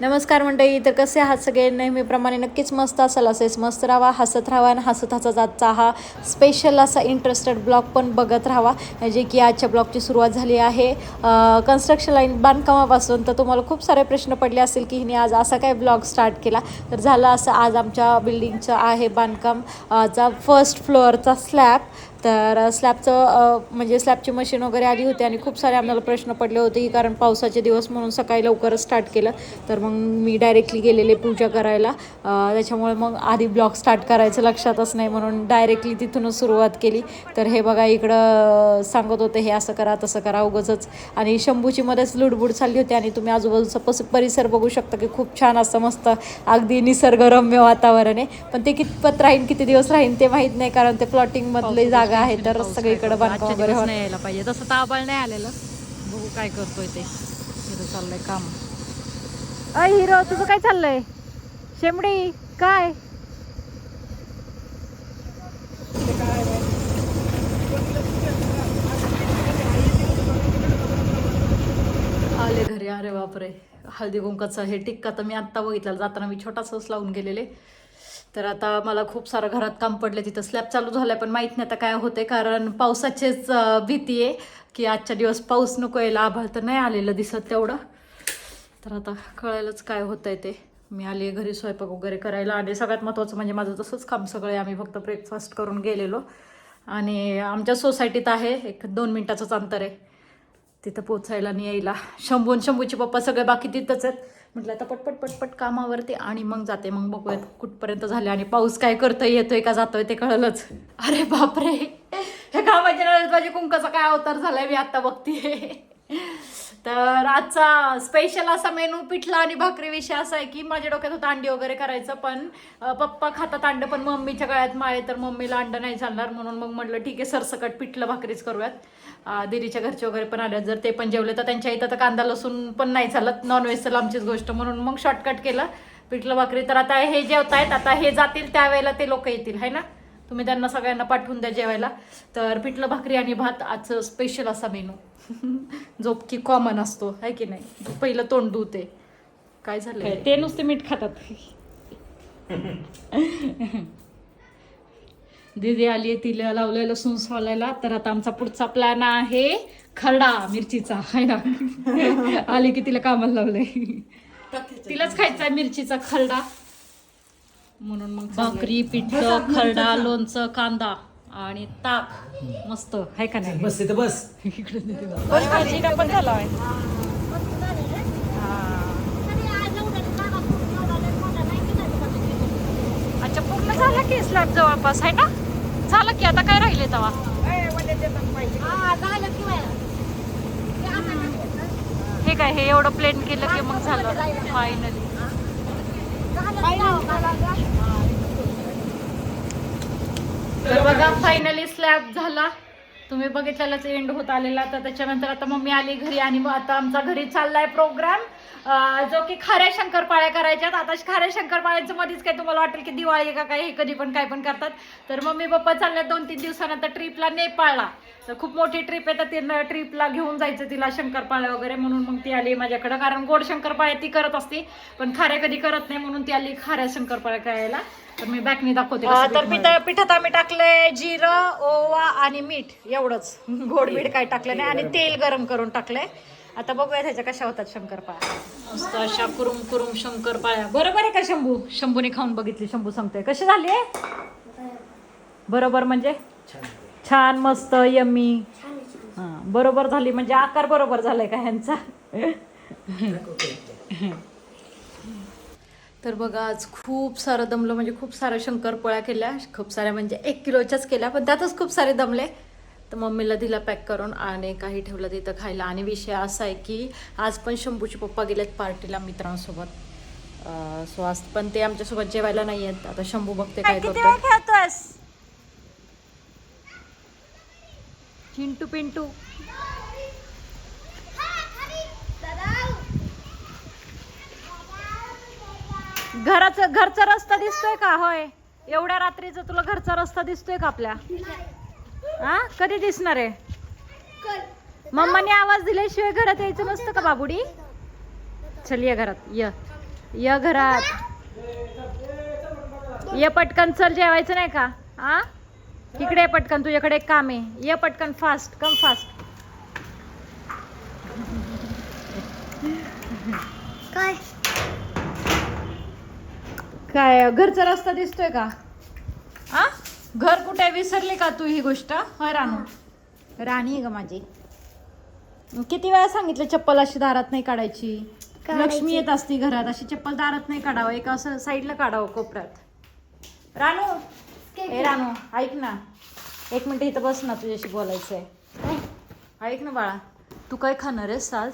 नमस्कार मंडळी तर कसे आहात सगळे? नेहमीप्रमाणे नक्कीच मस्त असाल असेच. मस्त राहा हसत राहा आणि हसत हसत आजचा हा स्पेशल असा इंटरेस्टेड ब्लॉग पण बघत राहा जे की आजच्या ब्लॉगची सुरुवात झाली आहे. कन्स्ट्रक्शन लाईन बांधकामापासून तर तुम्हाला खूप सारे प्रश्न पडले असतील की हिने आज असा काय ब्लॉग स्टार्ट केला? तर झालं असं आज आमच्या बिल्डिंगचं आहे बांधकाम चा फर्स्ट फ्लोअरचा स्लॅब तर स्लॅबचं म्हणजे स्लॅबची मशीन वगैरे आली होती आणि खूप सारे आम्हाला प्रश्न पडले होते की कारण पावसाचे दिवस म्हणून सकाळी लवकरच स्टार्ट केलं. तर मग मी डायरेक्टली गेलेले पूजा करायला. त्याच्यामुळे मग आधी ब्लॉग स्टार्ट करायचं लक्षातच नाही म्हणून डायरेक्टली तिथूनच सुरुवात केली. तर हे बघा इकडं सांगत होते हे असं करा तसं करा उगंच आणि शंभूची मध्येच लुडबुड चालली होती आणि तुम्ही आजूबाजूचा पस परिसर बघू शकता की खूप छान असं मस्त अगदी निसर्गरम्य वातावरण आहे. पण ते कितपत राहीन किती दिवस राहीन ते माहीत नाही कारण ते प्लॉटिंग मधली जागा आहे तर सगळीकडे बांधकाम वगैरे होत यायला पाहिजे. तसं नाही आलेलं बघू काय करतोय ते. तिथं चाललंय काम. अ हिरो तुझं काय चाललंय? शेमडी काय? आले घरी. अरे बापरे. हळदी कुंकाचं हे टिक्का तर मी आत्ता बघितलं जाताना मी छोटासाच लावून गेलेले. तर आता मला खूप सारं घरात काम पडलं तिथं स्लॅब चालू झालं पण माहीत नाही आता काय होते कारण पावसाचीच भीती आहे की आजच्या दिवस पाऊस नको यायला आभाळ तर नाही आलेलं दिसत तेवढं. तर आता कळायलाच काय होतंय ते. मी आली घरी स्वयंपाक वगैरे करायला आणि सगळ्यात महत्त्वाचं म्हणजे माझं तसंच काम सगळं आहे आम्ही फक्त ब्रेकफास्ट करून गेलेलो. आणि आमच्या सोसायटीत आहे एक दोन मिनटाचंच अंतर आहे. तिथं पोचायला आणि यायला. शंभू आणि शंभूचे पप्पा सगळे बाकी तिथंच आहेत. म्हटलं आता पटपट पटपट कामावरती आणि मग जाते. मग बघूयात कुठपर्यंत झाले आणि पाऊस काय करतोय येतोय का जातोय ते कळलंच. अरे बापरे. हे कामाच्या नादात माझ्या कुंकाचा काय अवतार झालाय मी आता बघतीये. तर आजचा स्पेशल असा मेनू पिठला आणि भाकरी विषय असा आहे की माझ्या डोक्यात होतं अंडी वगैरे करायचं पण पप्पा खातात अंड पण मम्मीच्या गळ्यात माळे तर मम्मीला अंड नाही चालणार. म्हणून मग म्हटलं ठीक आहे सरसकट पिठलं भाकरीच करूयात. दिदीच्या घरचे वगैरे पण आले जर ते पण जेवले तर त्यांच्या इथं तर कांदा लसूण पण नाही चालत. नॉनव्हेज लांबचीच आमचीच गोष्ट. म्हणून मग शॉर्टकट केलं पिठलं भाकरी. तर आता हे जेवतायत आता हे जातील त्यावेळेला ते लोक येतील है ना? तुम्ही त्यांना सगळ्यांना पाठवून द्या जेवायला. तर पिठलं भाकरी आणि भात आजचं स्पेशल असा मेनू जो की कॉमन असतो है की नाही? पहिलं तोंड धुते. काय झालं ते नुसते मीठ खातात. दीदी आली तिला लावलंय लसूण सोलायला. तर आता आमचा पुढचा प्लॅन आहे खरडा मिरचीचा. है ना? आली की तिला कामाला लावलंय. तिलाच खायचा आहे मिरचीचा खरडा. म्हणून मग भाकरी पिठलं खरडा लोणचं कांदा आणि ताक. मस्त. आहे का नाही? बस तिथं बस. इकडे. पण झाला अच्छा पूर्ण झालं की स्लॅब जवळपास आहे ना झालं की आता काय राहिले तेव्हा हे काय हे एवढं प्लेन केलं की मग झालं. फायनली तर बघा फायनली स्लॅब झाला. तुम्ही बघितलेलाच एंड होत आलेला. तर त्याच्यानंतर आता मम्मी आली घरी आणि मग आता आमचा घरी चाललाय प्रोग्राम जो की खाऱ्या शंकरपाळ्या करायच्यात. आता खाऱ्या शंकरपाळ्यांचं मध्येच काय तुम्हाला वाटेल की दिवाळी का काय हे कधी पण काय पण करतात. तर मम्मी पप्पा चालल्यात दोन तीन दिवसानंतर ट्रिपला नेपाळला. तर खूप मोठी ट्रिप आहे तर ते ट्रिपला घेऊन जायचं तिला शंकरपाळ्या वगैरे म्हणून मग ती आली माझ्याकडे. कारण गोड शंकरपाळ्या ती करत असते पण खाऱ्या कधी करत नाही म्हणून ती आली खाऱ्या शंकरपाळ्या करायला. तर मी बॅकनी दाखवते तर पीठ पिठा पिठात आम्ही टाकलंय जिरं ओवा आणि मीठ. एवढंच. गोड मीठ काय टाकलं नाही. आणि तेल गरम करून टाकलंय. आता बघूया त्याच्या कशा होतात शंकरपाळ्या मस्त अशा कुरुम कुरुम शंकर पाळ्या. बरोबर आहे का शंभू? शंभूने खाऊन बघितली शंभू सांगतोय. कशी झाली? बरोबर म्हणजे? छान. मस्त यम्मी हा बरोबर झाली. म्हणजे आकार बरोबर झालाय का ह्यांचा? तर बघा आज खूप सारं दमलं. म्हणजे खूप साऱ्या शंकरपोळ्या केल्या. खूप साऱ्या म्हणजे एक किलोच्याच केल्या पण त्यातच खूप सारे दमले. तर मम्मीला दिला पॅक करून आणि काही ठेवलं तिथं खायला. आणि विषय असा आहे की आज पण शंभूचे पप्पा गेलेत पार्टीला मित्रांसोबत. सो आज पण ते आमच्यासोबत जेवायला नाही आहेत. आता शंभू बघते काय करतो चिंटू पिंटू. घराचा घरचा रस्ता दिसतोय का? होय. एवढ्या रात्रीचा तुला घरचा रस्ता दिसतोय का आपल्या? हा? कधी दिसणार आहे? मम्माने आवाज दिल्याशिवाय घरात यायचं नसतं का बाबुडी? चल ये घरात ये. या घरात. ये पटकन चल जेवायचं नाही का? आ इकडे पटकन तुझ्याकडे एक काम आहे. ये पटकन फास्ट कम फास्ट काय? काय घरचा रस्ता दिसतोय का? आ घर कुठे विसरले का तू ही गोष्ट? होय रानू. राणी आहे ग माझी. किती वेळा सांगितलं चप्पल अशी दारात नाही काढायची? काढायची. लक्ष्मी येत असती घरात अशी चप्पल दारात नाही काढावं एक असं साईडला काढावं कोपऱ्यात. रानू. ए रानू ऐक ना. एक मिनिट इथं बस ना तुझ्याशी बोलायचं आहे ऐक ना बाळा तू काय खाणार आहेस आज?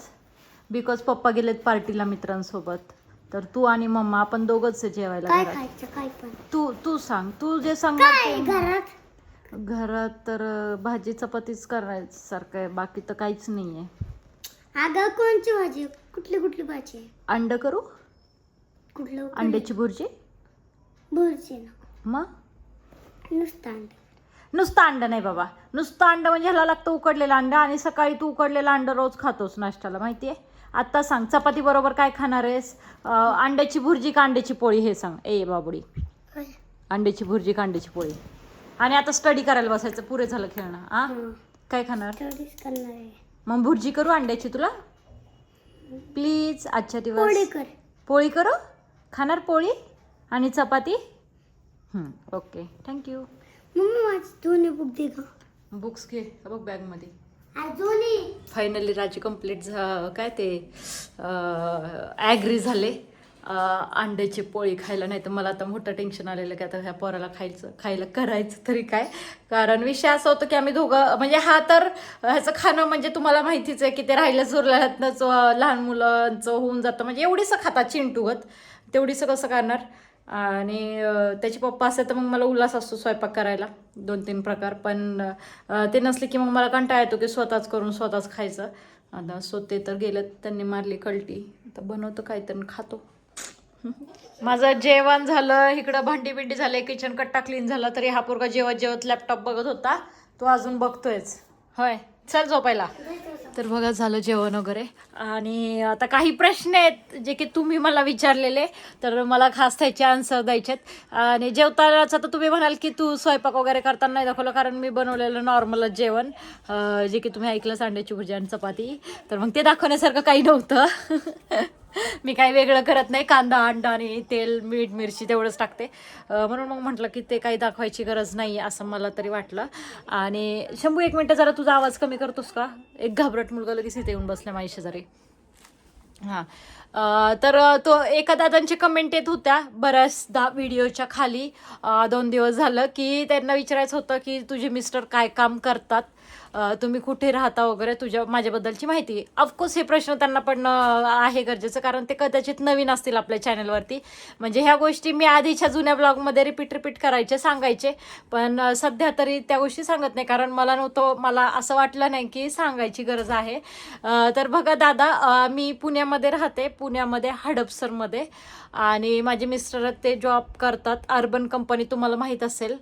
बिकॉज पप्पा गेलेत पार्टीला मित्रांसोबत. तर तू आणि मम्मा आपण दोघंच जेवायला काय घरात. खायचं? काय पण. तू तू सांग. तू जे सांगणार काय ते घरात? घरात तर अं, भाजी चपातीच करायसारखं आहे. बाकी तर काहीच नाही आहे अगं कोणची भाजी? कुठली कुठली भाजी आहे? अंड करू? कुठलं? अंड्याची भुर्जी? भुर्जी ना. मग? नुसतं अंडे. नुसतं अंड नाही बाबा. नुसतं अंड म्हणजे ह्याला लागतं उकडलेलं अंड आणि सकाळी तू उकडलेलं अंड रोज खातोस नाश्त्याला माहितीये? आत्ता सांग चपाती बरोबर काय खाणार आहेस? अंड्याची भुर्जी का अंड्याची पोळी? हे सांग. ए बाबुडी? अंड्याची भुर्जी का अंड्याची पोळी? आणि आता स्टडी करायला बसायचं. पुरे झालं खेळणं आ? हं. काय खाणार? मग भुर्जी करू अंड्याची तुला? प्लीज आजच्या पोळी दिवस कर. पोळी करू? खाणार पोळी? आणि चपाती? ओके थँक्यू मम्मी माझी दोन्ही बुक दे बुक्स घे. बघ बॅगमध्ये फायनली राजी कंप्लीट झा काय ते ॲग्री झाले. अंड्याची पोळी खायला नाही तर मला आता मोठं टेन्शन आलेलं की आता ह्या पोराला खायचं खायला करायचं तरी काय? कारण विषय असा होतो की आम्ही दोघं म्हणजे हा तर ह्याचं खाणं म्हणजे तुम्हाला माहितीच आहे की ते राहिलं चुरल्यातनंच लहान मुलांचं होऊन जातं. म्हणजे एवढीसं खाता चिंटूगत तेवढीसं कसं करणार. आणि त्याचे पप्पा असेल तर मग मला उल्हास असतो स्वयंपाक करायला दोन तीन प्रकार. पण ते नसले की मग मला कंटाळा येतो की स्वतःच करून स्वतःच खायचं. आता सो ते तर गेलं त्यांनी मारली कलटी. तर बनवतो काय तर खातो. माझं जेवण झालं इकडं भांडी बिंडी झाले किचन कट्टा क्लीन झाला तरी हा पोरगा जेवत जेवत लॅपटॉप बघत होता. तो अजून बघतोयच. होय. चल झोपायला. तर बघा झालं जेवण वगैरे. आणि आता काही प्रश्न आहेत जे की तुम्ही मला विचारलेले तर मला खास त्याचे आन्सर द्यायचेत आणि जेवतानाचं तर तुम्ही म्हणाल की तू स्वयंपाक वगैरे करताना नाही दाखवलं कारण मी बनवलेलं नॉर्मलच जेवण जे की तुम्ही ऐकलं सांड्याची भुर्जी आणि चपाती. तर मग ते दाखवण्यासारखं काही नव्हतं. मी काही वेगळं करत नाही. कांदा अंडा आणि तेल मीठ मिरची तेवढंच टाकते. म्हणून मग म्हटलं की ते काही दाखवायची गरज नाही असं मला तरी वाटलं. आणि शंभू एक मिनटं जरा तुझा आवाज कमी करतोस का? एक घाबरट मुलगा लगेच इथे येऊन बसला माझ्या शेजारी. हां. तर तो एका दादांची कमेंट येत होत्या बऱ्याचदा व्हिडिओच्या खाली. दोन दिवस झालं की त्यांना विचारायचं होतं की तुझे मिस्टर काय काम करतात? तुम्ही कुठे राहता वगैरे? तुझ्या माझ्याबद्दलची माहिती. ऑफकोर्स हे प्रश्न त्यांना पण आहे गरजेचं कारण ते कदाचित नवीन असतील आपल्या चॅनलवरती म्हणजे ह्या गोष्टी मी आधीच्या जुन्या ब्लॉगमध्ये रिपीट रिपीट करायचे सांगायचे. पण सध्या तरी त्या गोष्टी सांगत नाही कारण मला नव्हतं मला असं वाटलं नाही की सांगायची गरज आहे. तर बघा दादा मी पुण्यामध्ये राहते. पुण्यामध्ये हडपसरमध्ये. आणि माझे मिस्टर ते जॉब करतात. अर्बन कंपनी तुम्हाला माहीत असेल.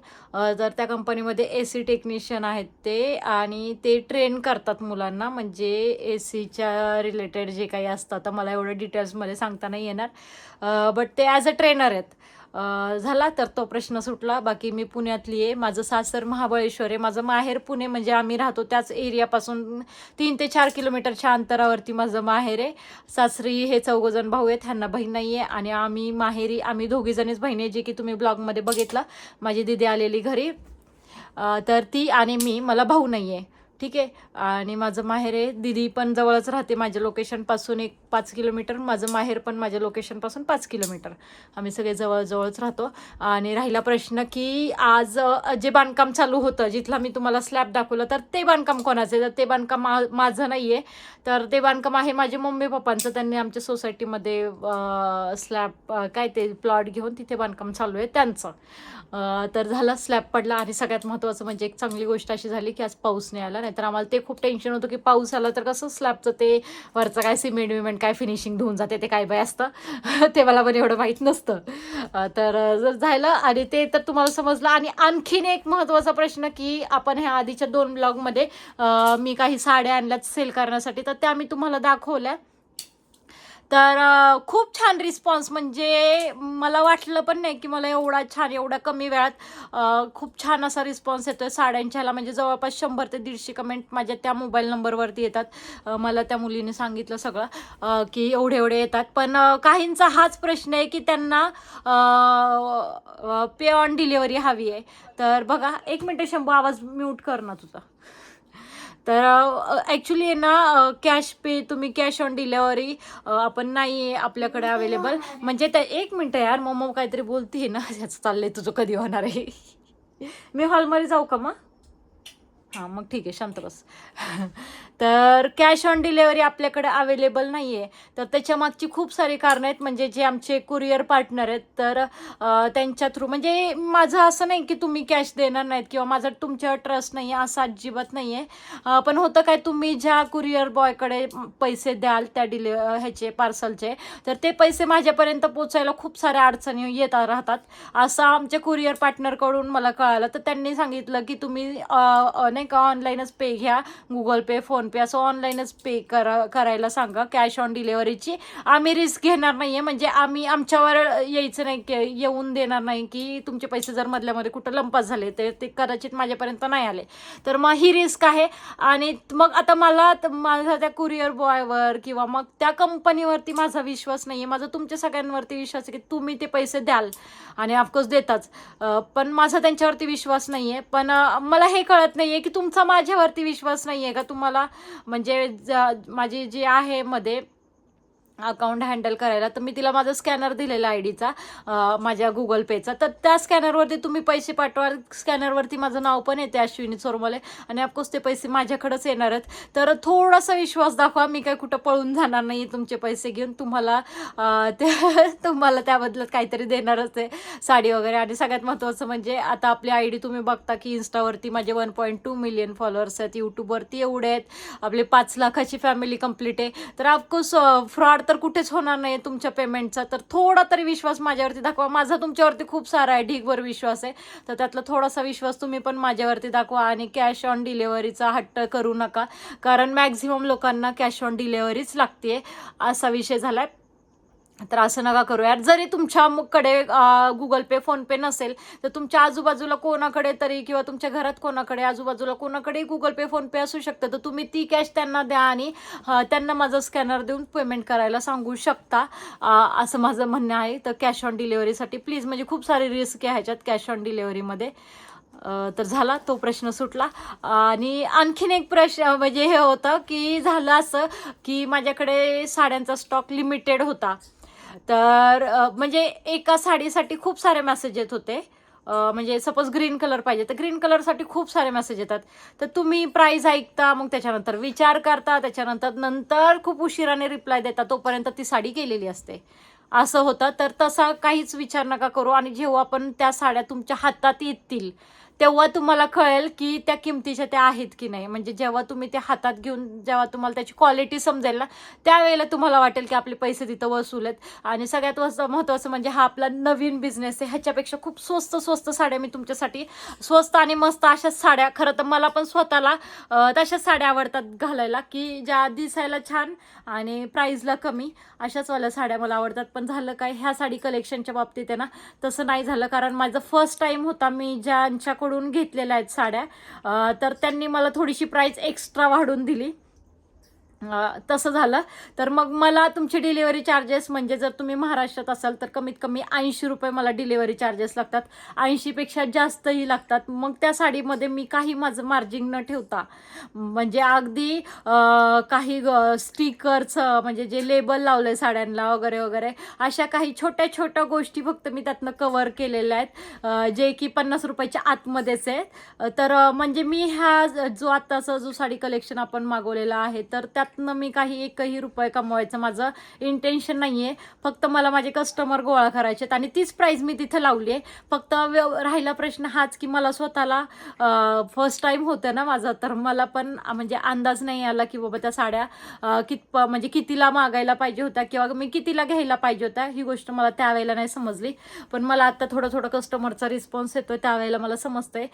तर त्या कंपनीमध्ये ए सी टेक्निशियन आहेत ते आणि ते ट्रेन करतात मुलांना. म्हणजे ए सीच्या रिलेटेड जे काही असतात तर मला एवढं डिटेल्समध्ये सांगता नाही येणार. बट ते ॲज अ ट्रेनर आहेत. झाला तर तो प्रश्न सुटला. बाकी मी पुण्यातली आहे. माझं सासर महाबळेश्वर आहे. माझं माहेर पुणे म्हणजे आम्ही राहतो त्याच एरियापासून तीन ते चार किलोमीटरच्या अंतरावरती माझं माहेर आहे. सासरी हे चौघजण भाऊ आहेत. ह्यांना बहीण नाही आहे. आणि आम्ही माहेरी आम्ही दोघीजणीच बहीण आहे जे की तुम्ही ब्लॉगमध्ये बघितलं. माझी दिदी आलेली घरी. तर ती आणि मी मला भाऊ नाही आहे. ठीक आहे. आणि माझं माहेर आहे. दिदी पण जवळच राहते माझ्या लोकेशनपासून एक पाच किलोमीटर. माझं माहेर पण माझ्या लोकेशनपासून पाच किलोमीटर. आम्ही सगळे जवळजवळच राहतो. आणि राहिला प्रश्न की आज जे बांधकाम चालू होतं जिथला मी तुम्हाला स्लॅब दाखवलं तर ते बांधकाम कोणाचं आहे? तर ते बांधकाम मा माझं नाही आहे तर ते बांधकाम आहे माझे मम्मी पप्पांचं. त्यांनी आमच्या सोसायटीमध्ये स्लॅब काय ते प्लॉट घेऊन तिथे बांधकाम चालू आहे त्यांचं. तर झालं स्लॅब पडला. आणि सगळ्यात महत्त्वाचं म्हणजे एक चांगली गोष्ट अशी झाली की आज पाऊस नाही आला. नाहीतर आम्हाला ते खूप टेन्शन होतं की पाऊस आला तर कसं स्लॅबचं ते वरचं काय सिमेंट विमेंट काय फिनिशिंग धुवून जाते ते काय बाय असतं? ते मला पण एवढं माहीत नसतं. तर जर झालं आणि ते तर तुम्हाला समजलं. आणि आणखीन एक महत्त्वाचा प्रश्न की आपण ह्या आधीच्या दोन ब्लॉगमध्ये मी काही साड्या आणल्यात सेल करण्यासाठी तर त्या मी तुम्हाला दाखवल्या. तर खूप छान रिस्पॉन्स म्हणजे मला वाटलं पण नाही की मला एवढा छान एवढ्या कमी वेळात खूप छान असा रिस्पॉन्स येतो आहे साड्यांच्याला. म्हणजे जवळपास शंभर ते दीडशे कमेंट माझ्या त्या मोबाईल नंबरवरती येतात. मला त्या मुलीने सांगितलं सगळं की एवढे एवढे येतात. पण काहींचा हाच प्रश्न आहे की त्यांना पे ऑन डिलिव्हरी हवी आहे. तर बघा एक मिनटं शंभू आवाज म्यूट कर ना तुझा. तर ॲक्च्युली आहे ना कॅश पे तुम्ही कॅश ऑन डिलेवरी आपण नाही आहे आपल्याकडे अवेलेबल म्हणजे त्या एक मिनटं यार मग काहीतरी बोलते ना ह्याचं चाललंय तुझं कधी होणार आहे? मी हॉलमध्ये जाऊ का मग? हां मग ठीक आहे शांत बस. तर कॅश ऑन डिलेवरी आपल्याकडे अवेलेबल नाही आहे तर त्याच्या मागची खूप सारी कारणं आहेत. म्हणजे जे आमचे कुरिअर पार्टनर आहेत तर त्यांच्या थ्रू म्हणजे माझं असं नाही की तुम्ही कॅश देणार नाहीत किंवा माझा तुमच्यावर ट्रस्ट नाही आहे असं अजिबात नाही आहे पण होतं काय तुम्ही ज्या कुरिअर बॉयकडे पैसे द्याल त्या डिले ह्याचे पार्सलचे तर ते पैसे माझ्यापर्यंत पोचायला खूप साऱ्या अडचणी येत राहतात. असं आमच्या कुरिअर पार्टनरकडून मला कळालं. तर त्यांनी सांगितलं की तुम्ही नाही का ऑनलाईनच पे घ्या. गुगल पे फोन फोनपे असं ऑनलाईनच पे करा करायला सांगा कॅश ऑन डिलेवरीची आम्ही रिस्क घेणार नाही आहे म्हणजे आम्ही आमच्यावर यायचं नाही की येऊन देणार नाही की तुमचे पैसे जर मधल्यामध्ये कुठं लंपास झाले तर ते कदाचित माझ्यापर्यंत नाही आले. तर मग ही रिस्क आहे. आणि मग आता मला त- माझा त्या कुरिअर बॉयवर किंवा मग त्या कंपनीवरती माझा विश्वास नाही आहे माझा तुमच्या सगळ्यांवरती विश्वास आहे की तुम्ही ते पैसे द्याल. आणि ऑफकोर्स देताच. पण माझा त्यांच्यावरती विश्वास नाही आहे पण मला हे कळत नाही आहे की तुमचा माझ्यावरती विश्वास नाही आहे का तुम्हाला? म्हणजे ज- माझी जी आहे मध्ये अकाउंट हँडल करायला तर मी तिला माझा स्कॅनर दिलेला आय डीचा माझ्या गुगल पेचा. तर त्या स्कॅनरवरती तुम्ही पैसे पाठवा. स्कॅनरवरती माझं नाव पण येते अश्विनी चोरमले आणि ऑफकोर्स ते पैसे माझ्याकडेच येणार आहेत. तर थोडासा विश्वास दाखवा मी काय कुठं पळून जाणार नाही तुमचे पैसे घेऊन. तुम्हाला ते तुम्हाला त्याबद्दल काहीतरी देणारच आहे साडी वगैरे. आणि सगळ्यात महत्त्वाचं म्हणजे आता आपली आय डी तुम्ही बघता की इन्स्टावरती माझे one point two million followers आहेत. यूट्यूबवरती एवढे आहेत. आपले पाच लाखाची फॅमिली कंप्लीट आहे. तर ऑफकोर्स फ्रॉड तर कुठेच होणार नाही तुमच्या पेमेंटचा. तर थोडा तरी विश्वास माझ्यावरती दाखवा. माझा तुमच्यावरती खूप सारा आहे ढीगभर विश्वास आहे. तर त्यातला थोडासा विश्वास तुम्ही पण माझ्यावरती दाखवा आणि कॅश ऑन डिलेवरीचा हट्ट करू नका. कारण मॅक्झिमम लोकांना कॅश ऑन डिलेवरीच लागते असा विषय झाला आहे तर असं नका करू. यार जरी तुमच्याकडे गुगल पे फोनपे नसेल तर तुमच्या आजूबाजूला कोणाकडे तरी किंवा तुमच्या घरात कोणाकडे आजूबाजूला कोणाकडे गुगल पे फोनपे असू शकतं. तर तुम्ही ती कॅश त्यांना द्या आणि त्यांना माझं स्कॅनर देऊन पेमेंट करायला सांगू शकता. असं माझं म्हणणं आहे. तर कॅश ऑन डिलेवरीसाठी प्लीज म्हणजे खूप सारे रिस्क आहे ह्याच्यात कॅश ऑन डिलेवरीमध्ये तर झाला तो प्रश्न सुटला. आणि आणखीन एक प्रश्न म्हणजे हे होतं की झालं असं की माझ्याकडे साड्यांचा स्टॉक लिमिटेड होता. तर म्हणजे एका साडीसाठी खूप सारे मेसेज येत होते. म्हणजे सपोज ग्रीन कलर पाहिजे तर ग्रीन कलरसाठी खूप सारे मेसेज येतात. तर तुम्ही प्राईज ऐकता मग त्याच्यानंतर विचार करता त्याच्यानंतर नंतर खूप उशिराने रिप्लाय देता तोपर्यंत ती साडी केलेली असते. असं होतं. तर तसा काहीच विचार नका करू. आणि जेव्हा आपण त्या साड्या तुमच्या हातात येतील तेव्हा तुम्हाला कळेल की त्या किमतीच्या त्या आहेत की नाही. म्हणजे जेव्हा तुम्ही ते हातात घेऊन जेव्हा तुम्हाला त्याची क्वालिटी समजेल ना त्यावेळेला तुम्हाला वाटेल की आपले पैसे तिथं वसूल आहेत. आणि सगळ्यात वस्त महत्त्वाचं म्हणजे हा आपला नवीन बिझनेस आहे. ह्याच्यापेक्षा खूप स्वस्त स्वस्त साड्या मी तुमच्यासाठी स्वस्त आणि मस्त अशा साड्या खरं तर मला पण स्वतःला तशाच साड्या आवडतात घालायला की ज्या दिसायला छान आणि प्राईजला कमी अशाचवाल्या साड्या मला आवडतात. पण झालं काय ह्या साडी कलेक्शनच्या बाबतीत आहे ना तसं नाही झालं. कारण माझं फर्स्ट टाईम होता मी ज्यांच्याकडून घेतलेल्या आहेत साड्या. तर त्यांनी मला थोडीशी प्राईस एक्स्ट्रा वाढवून दिली. तसं झालं. तर मग मला तुमचे डिलिव्हरी चार्जेस म्हणजे जर तुम्ही महाराष्ट्रात असाल तर कमीत कमी ऐंशी रुपये मला डिलिव्हरी चार्जेस लागतात. ऐंशीपेक्षा जास्तही लागतात. मग त्या साडीमध्ये मी काही माझं मार्जिन न ठेवता म्हणजे अगदी काही स्टिकरचं म्हणजे जे लेबल लावलं आहे साड्यांना वगैरे वगैरे अशा काही छोट्या छोट्या गोष्टी फक्त मी त्यातनं कवर केलेल्या आहेत. जे की पन्नास रुपयाच्या आतमध्येच आहेत. तर म्हणजे मी ह्या जो आत्ताचा जो साडी कलेक्शन आपण मागवलेला आहे तर त्या त्यातनं मी काही एकही रुपये कमवायचं माझं इंटेन्शन नाही आहे फक्त मला माझे कस्टमर गोळा करायचे आहेत आणि तीच प्राईज मी तिथं लावली आहे. फक्त व्यव- राहिला प्रश्न हाच की मला स्वतःला फर्स्ट टाईम होतं ना माझं तर मला पण म्हणजे अंदाज नाही आला की बाबा त्या साड्या कित म्हणजे कितीला मागायला पाहिजे होत्या किंवा मी कितीला घ्यायला पाहिजे होत्या ही गोष्ट मला त्यावेळेला नाही समजली. पण मला आता थोडं थोडं कस्टमरचा रिस्पॉन्स येतो त्यावेळेला मला समजतंय.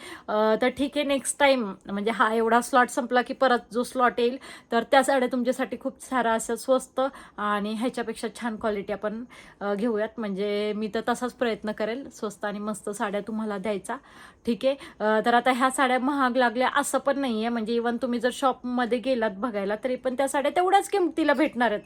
तर ठीक आहे नेक्स्ट टाईम म्हणजे हा एवढा स्लॉट संपला की परत जो स्लॉट येईल तर त्या साड्या तुमच्यासाठी खूप सारा असं स्वस्त आणि ह्याच्यापेक्षा छान क्वालिटी आपण घेऊयात. म्हणजे मी तर तसाच प्रयत्न करेल. स्वस्त आणि मस्त साड्या तुम्हाला द्यायचा. ठीक आहे? तर आता ह्या साड्या महाग लागल्या असं पण नाही आहे म्हणजे इवन तुम्ही जर शॉपमध्ये गेलात बघायला तरी पण त्या साड्या तेवढ्याच किमतीला भेटणार आहेत.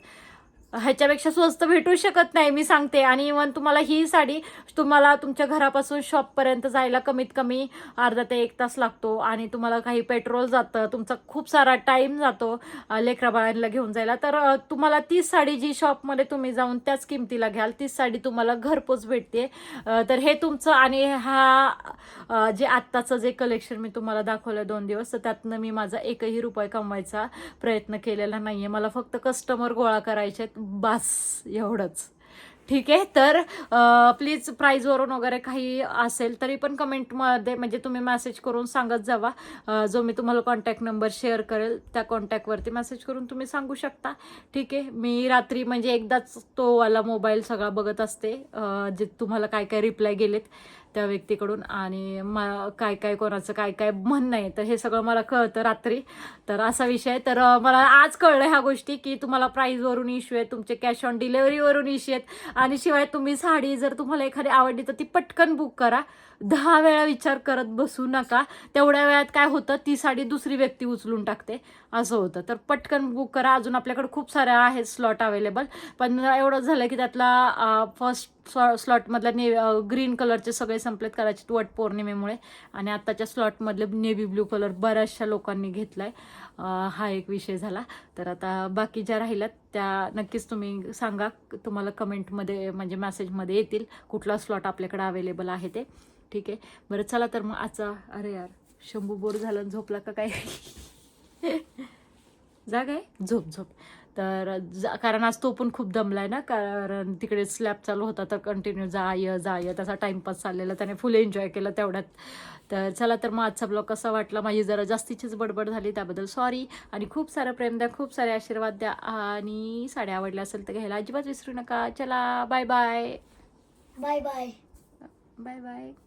ह्याच्यापेक्षा स्वस्त भेटू शकत नाही मी सांगते. आणि इवन तुम्हाला ही साडी तुम्हाला तुमच्या घरापासून शॉपपर्यंत जायला कमीत कमी अर्धा ते एक तास लागतो. आणि तुम्हाला काही पेट्रोल जातं तुमचा खूप सारा टाईम जातो लेकराबाळांना लेकरा बाळांना घेऊन जायला. तर तुम्हाला तीच साडी जी शॉपमध्ये तुम्ही जाऊन त्याच किमतीला घ्याल तीच साडी तुम्हाला घरपोच भेटते. तर हे तुमचं आणि हा जे आत्ताचं जे कलेक्शन मी तुम्हाला दाखवलं दोन दिवस तर त्यातनं मी माझा एकही रुपये कमवायचा प्रयत्न केलेला नाही आहे मला फक्त कस्टमर गोळा करायचे आहेत. बास एवढंच. ठीक आहे तर प्लीज प्राईजवरून वगैरे काही असेल तरी पण कमेंटमध्ये म्हणजे तुम्ही मेसेज करून सांगत जावा. जो मी तुम्हाला कॉन्टॅक्ट नंबर शेअर करेल त्या कॉन्टॅक्टवरती मेसेज करून तुम्ही सांगू शकता. ठीक आहे मी रात्री म्हणजे एकदाच तो वाला मोबाईल सगळा बघत असते. जे तुम्हाला काय काय रिप्लाय गेलेत. त्या व्यक्तीकडून आणि म काय काय कोणाचं काय काय म्हणणं आहे तर हे सगळं मला कळतं रात्री. तर असा विषय तर मला आज कळलं ह्या गोष्टी की तुम्हाला प्राईजवरून इश्यू आहे तुमचे कॅश ऑन डिलेवरीवरून इश्यू आहेत. आणि शिवाय तुम्ही साडी जर तुम्हाला एखादी आवडली तर ती पटकन बुक करा. दहा वेळा विचार करत बसू नका. तेवढ्या वेळात काय होतं ती साडी दुसरी व्यक्ती उचलून टाकते. असं होतं. तर पटकन बुक करा. अजून आपल्याकडे खूप साऱ्या आहेत स्लॉट अवेलेबल पण एवढं झालं की त्यातला फर्स्ट स्लॉटमधल्या ने ग्रीन कलरचे सगळे संपलेत कदाचित वट पौर्णिमेमुळे. आणि आत्ताच्या स्लॉटमधले नेव्ही ब्ल्यू कलर बऱ्याचशा लोकांनी घेतला आहे हा एक विषय झाला. तर आता बाकी ज्या राहिल्यात त्या नक्कीच तुम्ही सांगा. तुम्हाला कमेंटमध्ये म्हणजे मेसेजमध्ये येतील कुठला स्लॉट आपल्याकडे अवेलेबल आहे ते. ठीक आहे? बरं चला तर मग आजचा अरे यार शंभू बोर झाला आणि झोपला का काय? जाग आहे? झोप झोप. तर जा कारण आज तो पण खूप दमलाय ना कारण तिकडे स्लॅब चालू होता तर कंटिन्यू जा य जा य. त्याचा टाइमपास चाललेला त्याने फुल एन्जॉय केलं तेवढ्यात. तर चला तर मग आजचा ब्लॉग कसा वाटला? माझी जरा जास्तीचीच बडबड झाली त्याबद्दल सॉरी आणि खूप सारं प्रेम द्या खूप सारे आशीर्वाद द्या. आणि साड्या आवडल्या असेल तर घ्यायला अजिबात विसरू नका. चला bye bye bye bye bye bye